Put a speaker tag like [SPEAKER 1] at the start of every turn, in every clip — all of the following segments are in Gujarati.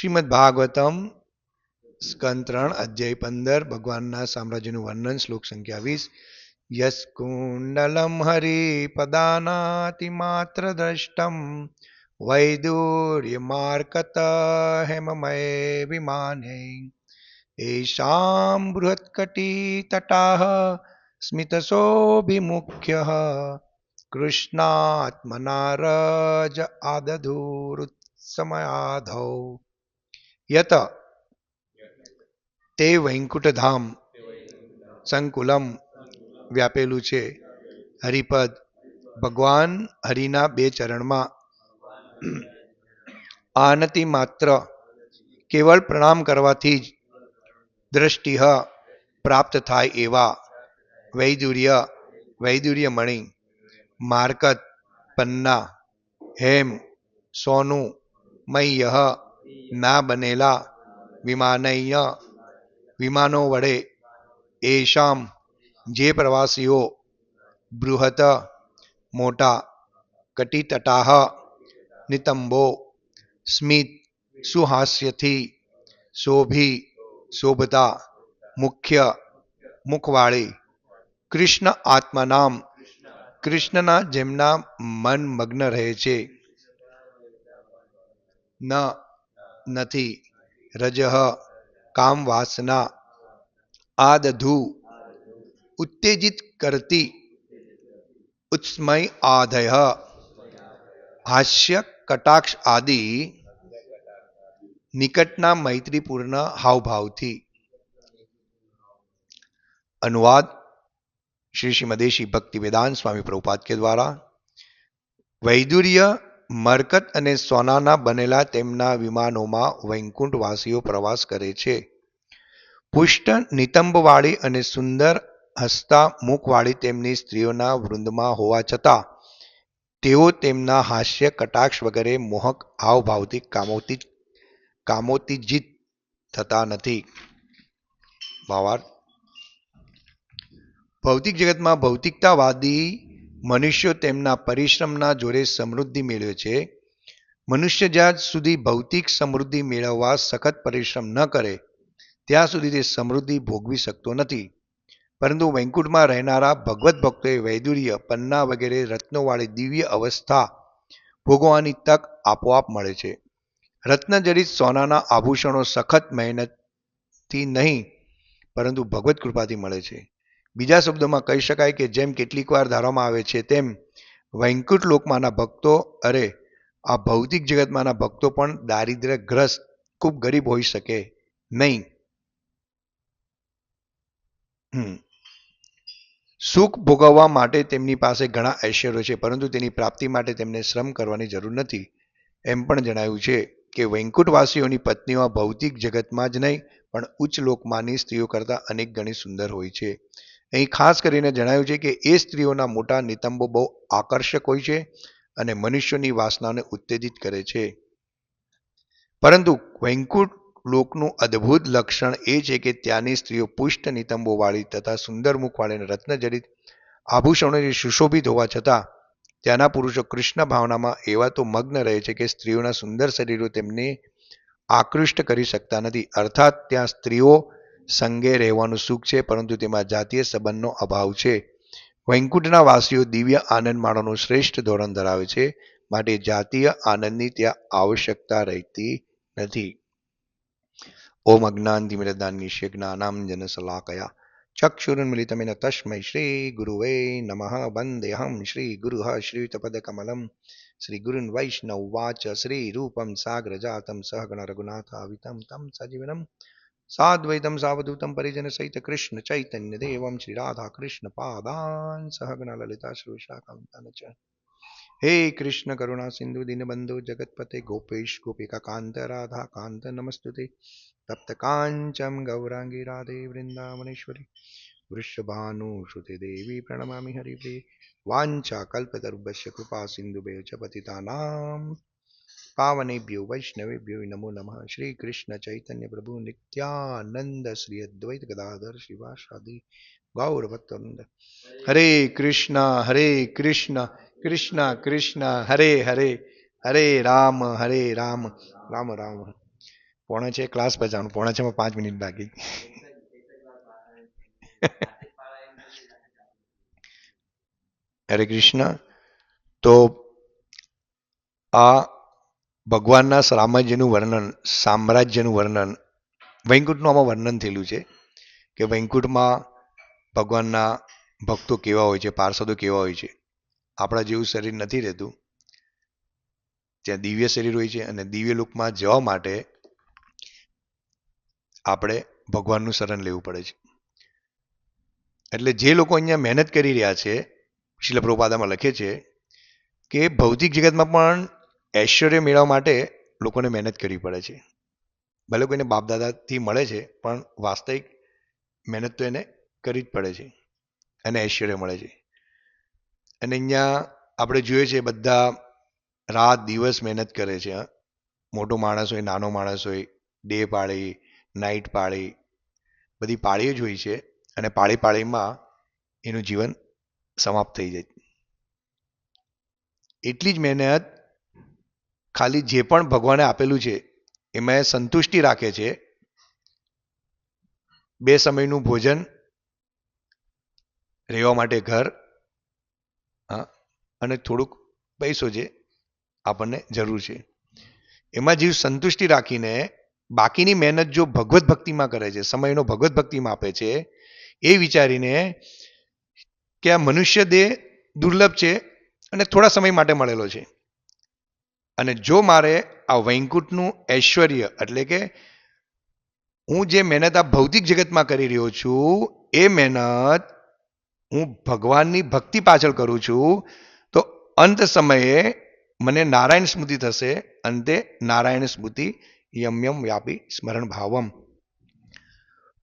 [SPEAKER 1] શ્રીમદ ભાગવતમ સ્કંદ ત્રણ, અધ્યાય પંદર, ભગવાનના સામ્રાજ્યનું વર્ણન, શ્લોક સંખ્યા વીસ. યસ કુંડલમ હરિપદાનાતિ માત્ર દ્રષ્ટમ વૈદુર્યમાર્કત હેમમય વિમાને. એશામ બૃહત્કટીતટાહ સ્મિતસોભિમુખ્ય કૃષ્ણાત્મના રજ યત તે વૈકુંઠધામ સંકુલમ વ્યાપેલું છે હરિપદ ભગવાન હરિના બે ચરણમાં આનતિ માત્ર કેવળ પ્રણામ કરવાથી જ દ્રષ્ટિ પ્રાપ્ત થાય એવા વૈદુર્ય વૈદુર્ય મણી માર્કત પન્ના હેમ સોનું મય્ય ના બનેલા વિમાનય વિમાનો વડે એશામ જે પ્રવાસીઓ બૃહત મોટા કટિતટાહ નિતંબો સ્મિત સુહાસ્યથી શોભી શોભતા મુખ્ય મુખવાળી કૃષ્ણ આત્મનામ કૃષ્ણના જેમના મન મગ્ન રહે છે. ન નથી રજહ કામ વાસના આદધુ ઉત્તેજિત કરતી ઉત્સ્મય આધય હાસ્ય કટાક્ષ આદિ નિકટના મૈત્રીપૂર્ણ હાવભાવથી अनुवाद श्री श्रीमदेशी भक्ति वेदांत स्वामी प्रभुपाद के દ્વારા વૈદુર્ય મરકત અને સોનાના બનેલા તેમના વિમાનોમાં વૈકુંઠવાસીઓ પ્રવાસ કરે છે. પુષ્ટ, નિતંબવાળી અને સુંદર હસતા મુખવાળી તેમની સ્ત્રીઓના વૃંદમાં હોવા છતાં, તેઓ તેમના હાસ્ય, કટાક્ષ વગેરે મોહક, હાવભાવથી કામોતી, કામોતીજીત થતા નથી. ભાવાર્થ ભૌતિક જગતમાં ભૌતિકતાવાદી મનુષ્યો તેમના પરિશ્રમના જોરે સમૃદ્ધિ મેળવે છે. મનુષ્ય જ્યાં સુધી ભૌતિક સમૃદ્ધિ મેળવવા સખત પરિશ્રમ ન કરે, ત્યાં સુધી તે સમૃદ્ધિ ભોગવી શકતો નથી. પરંતુ વૈકુંઠમાં રહેનારા ભગવત ભક્તોએ વૈદુર્ય, પન્ના વગેરે રત્નોવાળી દિવ્ય અવસ્થા ભોગવાની તક આપોઆપ મળે છે. રત્નજડિત સોનાના આભૂષણો સખત મહેનતથી નહીં, પરંતુ ભગવત કૃપાથી મળે છે. બીજા શબ્દોમાં કહી શકાય કે જેમ કેટલીક વાર ધારવામાં આવે છે, તેમ વૈકુંઠ લોકમાંના ભક્તો, અરે, આ ભૌતિક જગતમાંના ભક્તો પણ દારિદ્ર્યગ્રસ્ત, ખૂબ ગરીબ હોઈ શકે નહીં. સુખ ભોગવવા માટે તેમની પાસે ઘણા ઐશ્વર્યો છે, પરંતુ તેની પ્રાપ્તિ માટે તેમને શ્રમ કરવાની જરૂર નથી. એમ પણ જણાવ્યું છે કે વૈકુંઠવાસીઓની પત્નીઓ ભૌતિક જગતમાં જ નહીં, પણ ઉચ્ચ લોકમાંની સ્ત્રીઓ કરતાં અનેક ગણી સુંદર હોય છે. અહીં ખાસ કરીને જણાવ્યું છે કે એ સ્ત્રીઓના મોટા નિતંબો બહુ આકર્ષક હોય છે અને મનુષ્યોની વાસનાને ઉત્તેજિત કરે છે. પરંતુ વૈકુંઠ લોકનું અદ્ભુત લક્ષણ એ છે કે ત્યાંની સ્ત્રીઓ પુષ્ટ નિતંબોવાળી તથા સુંદર મુખવાળી રત્નજડિત આભૂષણોથી સુશોભિત હોવા છતાં ત્યાંના પુરુષો કૃષ્ણ ભાવનામાં એવા તો મગ્ન રહે છે કે સ્ત્રીઓના સુંદર શરીરો તેમને આકૃષ્ટ કરી શકતા નથી. અર્થાત ત્યાં સ્ત્રીઓ સંગે રહેવાનું સુખ છે, પરંતુ તેમાં જાતીય સંબંધનો અભાવ છે. વૈકુંઠના વાસીઓ દિવ્ય આનંદ માણવાનું શ્રેષ્ઠ ધોરણ ધરાવે છે, માટે જાતીય આનંદની ત્યાં આવશ્યકતા રહેતી નથી. ઓમ અજ્ઞાનતિમિરદાનિશ્ય જ્ઞાનાંજન શલાકયા ચક્ષુરુન્મિલિતમેન તસ્મૈ શ્રી ગુરુવે નમઃ. વંદેહમ શ્રી ગુરુઃ શ્રીયુતપદકમલમ. શ્રી ગુરુન વૈષ્ણવ વાચ શ્રી રૂપમ સાગ્ર જાતમ સહગણ રઘુનાથાવિતમ તમ સજીવનમ. સાદ્વૈતમ સાવધૂતમ પરિજન સહિત કૃષ્ણ ચૈતન્ય દેવમ શ્રી રાધા કૃષ્ણ પાદાન સહગણ લલિતા શ્રીશાકાંતાન ચ હે કૃષ્ણ કરુણા સિંધુ દીનબંધુ જગતપતે ગોપેશ ગોપિકા કાંત રાધા કાંત નમસ્તુતે તપ્ત કાંચમ ગૌરાંગી રાધે વૃંદાવનેશ્વરી વૃષભાનુશ્રુતે દેવી પ્રણમામિ હરિપ્રિય વાંચા કલ્પતરુભ્ય કૃપા સિંધુભ્ય ચ પતિતાનામ પાવનેભ્યો વૈષ્ણવેભ્યો નમો નમઃ. શ્રી કૃષ્ણ ચૈતન્ય પ્રભુ નિત્યાનંદ. શ્રી અદ્વૈત ગદાધર શિવાશાદી ગૌરભક્તવૃંદ હરે કૃષ્ણ હરે કૃષ્ણ કૃષ્ણ કૃષ્ણ, હરે હરે હરે રામ હરે રામ રામ રામ. પોણે છે ક્લાસ બચાવવાનું પોણે છે પાંચ મિનિટ બાકી. હરે કૃષ્ણ. તો આ ભગવાનના સામ્રાજ્યનું વર્ણન સામ્રાજ્યનું વર્ણન, વૈકુંઠનું આમાં વર્ણન થયેલું છે કે વૈકુંઠમાં ભગવાનના ભક્તો કેવા હોય છે, પાર્ષદો કેવા હોય છે. આપણા જેવું શરીર નથી રહેતું. ત્યાં દિવ્ય શરીર હોય છે અને દિવ્ય લોકમાં જવા માટે આપણે ભગવાનનું શરણ લેવું પડે છે. એટલે જે લોકો અહીંયા મહેનત કરી રહ્યા છે શિલ પ્રભુપાદામાં લખે છે કે ભૌતિક જગતમાં પણ ઐશ્વર્ય મેળવવા માટે લોકોને મહેનત કરવી પડે છે. ભલે કોઈને બાપદાદાથી મળે છે, પણ વાસ્તવિક મહેનત તો એને કરવી જ પડે છે. અને ઐશ્વર્ય મળે છે. અને અહીંયા આપણે જોઈએ છીએ બધા રાત દિવસ મહેનત કરે છે મોટો માણસ હોય, નાનો માણસ હોય, ડે પાળી નાઇટ પાળી, બધી પાળીઓ જ હોય છે અને પાળી પાળીમાં એનું જીવન સમાપ્ત થઈ જાય. એટલી જ મહેનત ખાલી જે પણ ભગવાને આપેલું છે, એમાં એ સંતુષ્ટિ રાખે છે. બે સમયનું ભોજન, રહેવા માટે ઘર, હા, અને થોડુંક પૈસો જે આપણને જરૂર છે. એમાં જીવ સંતુષ્ટિ રાખીને બાકીની મહેનત જો ભગવત ભક્તિમાં કરે છે, સમયનો ભગવત ભક્તિમાં આપે છે, એ વિચારીને કે આ મનુષ્ય દેહ દુર્લભ છે અને થોડા સમય માટે મળેલો છે. અને જો મારે આ વૈકુંઠનું ઐશ્વર્ય, એટલે કે હું જે મહેનત આ ભૌતિક જગતમાં કરી રહ્યો છું, એ મહેનત હું ભગવાનની ભક્તિ પાછળ કરું છું, તો અંત સમયે મને નારાયણ સ્મૃતિ થશે. અંતે નારાયણ સ્મૃતિ યમ વ્યાપી સ્મરણ ભાવમ.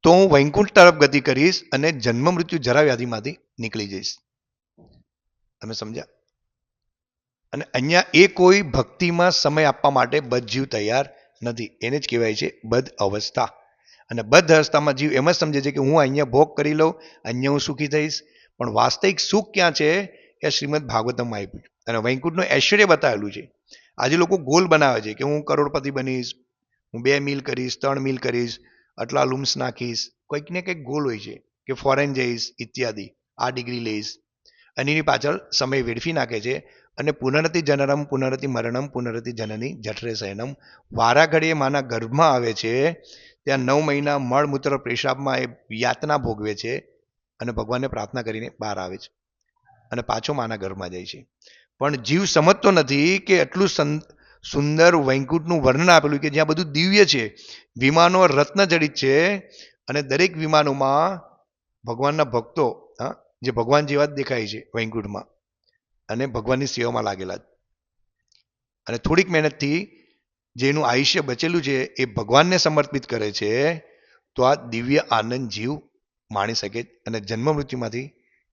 [SPEAKER 1] તો હું વૈકુંઠ તરફ ગતિ કરીશ અને જન્મ મૃત્યુ જરા વ્યાધિમાંથી નીકળી જઈશ. તમે સમજ્યા? અને અહીંયા એ કોઈ ભક્તિમાં સમય આપવા માટે બધ જીવ તૈયાર નથી. એને જ કહેવાય છે બદ્ધ અવસ્થા. અને બદ્ધ અવસ્થામાં જીવ એમ જ સમજે છે કે હું અહીંયા ભોગ કરી લઉં, અહીંયા હું સુખી થઈશ. પણ વાસ્તવિક સુખ ક્યાં છે? એ શ્રીમદ ભાગવતમમાં આપ્યું છે. અને વૈકુંઠનું ઐશ્વર્ય બતાવેલું છે. આજે લોકો ગોલ બનાવે છે કે હું કરોડપતિ બનીશ, હું બે મિલ કરીશ, ત્રણ મિલ કરીશ, આટલા લૂમ્સ નાખીશ. કંઈક ને કંઈક ગોલ હોય છે કે ફોરેન જઈશ, ઇત્યાદિ, આ ડિગ્રી લઈશ. અને એની પાછળ સમય વેડફી નાખે છે. અને પુનરતિ જનરમ પુનરતિ મરણમ, પુનરતિ જનની જઠરે શયનમ. વારા ઘડીએ માના ગર્ભમાં આવે છે, ત્યાં નવ મહિના મળમૂત્ર પેશાબમાં એ યાતના ભોગવે છે અને ભગવાનને પ્રાર્થના કરીને બહાર આવે છે અને પાછો માના ઘરમાં જાય છે. પણ જીવ સમજતો નથી કે એટલું સુંદર વૈકુંઠનું વર્ણન આપેલું કે જ્યાં બધું દિવ્ય છે. વિમાનો રત્ન જડિત છે અને દરેક વિમાનોમાં ભગવાનના ભક્તો, હા, જે ભગવાન જેવા જ દેખાય છે વૈકુંઠમાં. અને ભગવાનની સેવામાં લાગેલા. અને થોડીક મહેનતથી જેનું આયુષ્ય બચેલું છે, એ ભગવાનને સમર્પિત કરે છે, તો આ દિવ્ય આનંદ જીવ માણી શકે અને જન્મ મૃત્યુમાંથી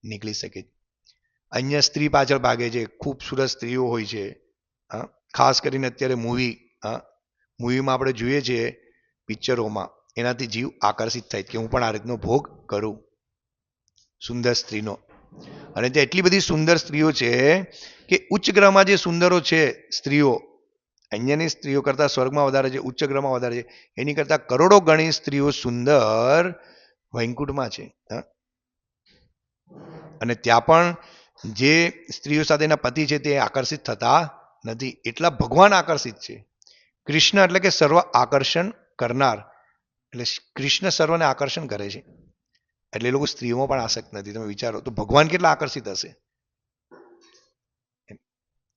[SPEAKER 1] નીકળી શકે અહીંયા સ્ત્રી પાછળ ભાગે છે, ખૂબસૂરત સ્ત્રીઓ હોય છે ખાસ કરીને અત્યારે મૂવી મૂવીમાં આપણે જોઈએ છીએ પિક્ચરોમાં એનાથી જીવ આકર્ષિત થાય કે હું પણ આ રીતનો ભોગ કરું સુંદર સ્ત્રીનો અને ત્યાં એટલી બધી સુંદર સ્ત્રીઓ છે કે ઉચ્ચ ગ્રહમાં જે સુંદરો છે સ્ત્રીઓ અહીંયાની સ્ત્રીઓ કરતાં સ્વર્ગમાં વધારે છે, ઉચ્ચ ગ્રહમાં વધારે છે, એની કરતાં કરોડો ગણી સ્ત્રીઓ સુંદર વૈકુંઠમાં છે અને ત્યાં પણ જે સ્ત્રીઓ સાથેના પતિ છે તે આકર્ષિત થતા નથી, એટલા ભગવાન આકર્ષિત છે. કૃષ્ણ એટલે કે સર્વ આકર્ષણ કરનાર, એટલે કૃષ્ણ સર્વને આકર્ષણ કરે છે. એટલે એ લોકો સ્ત્રીઓમાં પણ આસક્ત નથી, તમે વિચારો. તો ભગવાન કેટલા આકર્ષિત હશે?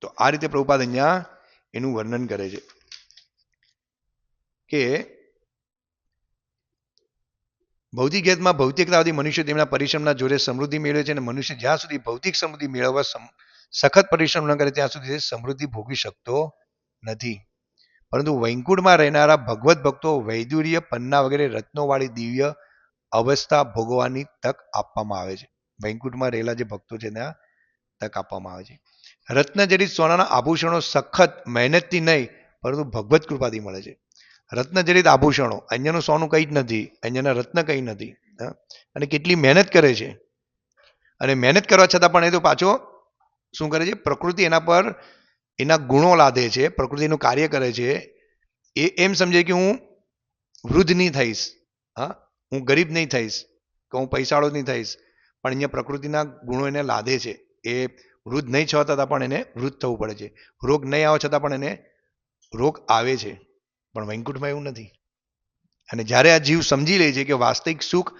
[SPEAKER 1] તો આ રીતે પ્રભુપાદ અહીંયા એનું વર્ણન કરે છે કે ભૌતિક હેતમાં ભૌતિકતાવાદી મનુષ્ય તેમના પરિશ્રમના જોડે સમૃદ્ધિ મેળવે છે અને મનુષ્ય જ્યાં સુધી ભૌતિક સમૃદ્ધિ મેળવવા સખત પરિશ્રમ ન કરે ત્યાં સુધી સમૃદ્ધિ ભોગવી શકતો નથી. પરંતુ વૈકુંઠમાં રહેનારા ભગવત ભક્તો, વૈદુર્ય, પન્ના વગેરે રત્નોવાળી દિવ્ય અવસ્થા ભોગવવાની તક આપવામાં આવે છે. વૈકુંઠમાં રહેલા જે ભક્તો છે ત્યાં તક આપવામાં આવે છે. રત્ન સોનાના આભૂષણો સખત મહેનતથી નહીં, પરંતુ ભગવત કૃપાથી મળે છે. રત્ન જડિત આભૂષણો અહીંયાનું સોનું કંઈ જ નથી અહીંયાના રત્ન કંઈ નથી? અને કેટલી મહેનત કરે છે. અને મહેનત કરવા છતાં પણ એ તો પાછો શું કરે છે? પ્રકૃતિ એના પર એના ગુણો લાદે છે, પ્રકૃતિનું કાર્ય કરે છે. એ એમ સમજે કે હું વૃદ્ધ નહીં થઈશ, હા? હું ગરીબ નહીં થઈશ, કે હું પૈસાળો નહીં થઈશ, પણ અહીંયા પ્રકૃતિના ગુણો એને લાદે છે. એ વૃદ્ધ નહીં છવા છતાં પણ એને વૃદ્ધ થવું પડે છે. રોગ નહીં આવે છતાં પણ એને રોગ આવે છે. પણ વૈકુંઠમાં એવું નથી. અને જ્યારે આ જીવ સમજી લે છે કે વાસ્તવિક સુખ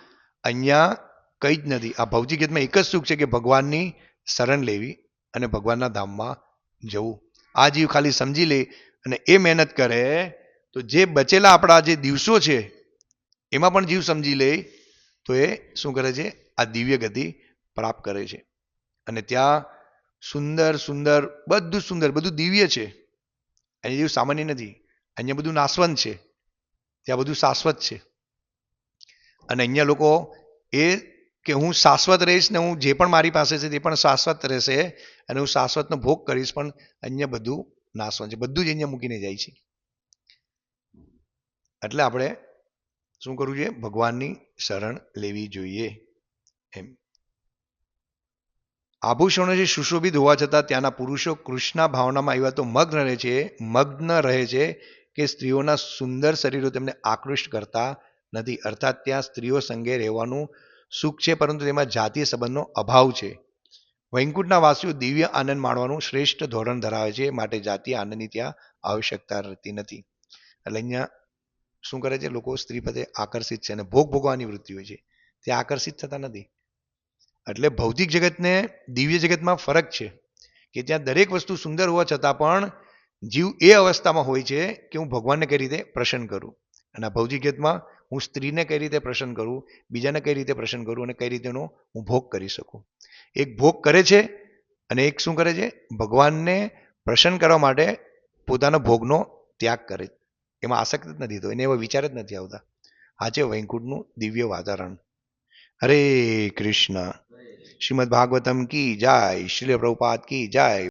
[SPEAKER 1] અહીંયા કંઈ જ નથી, આ ભૌતિક એક જ સુખ છે કે ભગવાનની શરણ લેવી અને ભગવાનના ધામમાં જવું. આ જીવ ખાલી સમજી લે અને એ મહેનત કરે તો જે બચેલા આપણા જે દિવસો છે એમાં પણ જીવ સમજી લે તો એ શું કરે છે? આ દિવ્ય ગતિ પ્રાપ્ત કરે છે. અને ત્યાં સુંદર સુંદર, બધું સુંદર, બધું દિવ્ય છે. અહીંયા જીવ સામાન્ય નથી. અહીંયા બધું નાશવંત છે. ત્યાં બધું શાશ્વત છે. અને અહીંયા લોકો એ કે હું શાશ્વત રહીશ ને હું જે પણ મારી પાસે છે તે પણ શાશ્વત રહેશે અને હું શાશ્વતનો ભોગ કરીશ પણ અહીંયા બધું નાશવંત છે. બધું જ અહીંયા મૂકીને જાય છે. એટલે આપણે શું કરવું જોઈએ ભગવાનની શરણ લેવી જોઈએ. એમ. જે સુશોભિત હોવા છતાં ત્યાંના પુરુષો કૃષ્ણના ભાવનામાં આવ્યા તો મગ્ન રહે છે, મગ્ન રહે છે કે સ્ત્રીઓના સુંદર શરીરો તેમને આકૃષ્ટ કરતા નથી. અર્થાત ત્યાં સ્ત્રીઓ સંગે રહેવાનું સુખ છે, પરંતુ તેમાં જાતીય સંબંધનો અભાવ છે. વૈકુંઠના વાસીઓ દિવ્ય આનંદ માણવાનું શ્રેષ્ઠ ધોરણ ધરાવે છે, માટે જાતીય આનંદની ત્યાં આવશ્યકતા રહેતી નથી. એટલે અહીંયા શું કરે છે? લોકો સ્ત્રી પ્રત્યે આકર્ષિત છે અને ભોગ ભોગવાની વૃત્તિ હોય છે. તે આકર્ષિત થતા નથી. એટલે ભૌતિક જગતને દિવ્ય જગતમાં ફરક છે કે ત્યાં દરેક વસ્તુ સુંદર હોવા છતાં પણ જીવ એ અવસ્થામાં હોય છે કે હું ભગવાનને કઈ રીતે પ્રસન્ન કરું? અને આ ભૌતિક જગતમાં હું સ્ત્રીને કઈ રીતે પ્રસન્ન કરું? બીજાને કઈ રીતે પ્રસન્ન કરું? અને કઈ રીતેનો હું ભોગ કરી શકું? એક ભોગ કરે છે અને એક શું કરે છે? ભગવાનને પ્રસન્ન કરવા માટે પોતાના ભોગનો ત્યાગ કરે છે. એમાં આસક્ત જ નથી તો એને એવા વિચાર જ નથી આવતા. આ છે વૈકુંઠનું દિવ્ય વાતાવરણ. હરે કૃષ્ણ. શ્રીમદ ભાગવતમ કી જય શ્રીલ પ્રભુપાદ કી જય.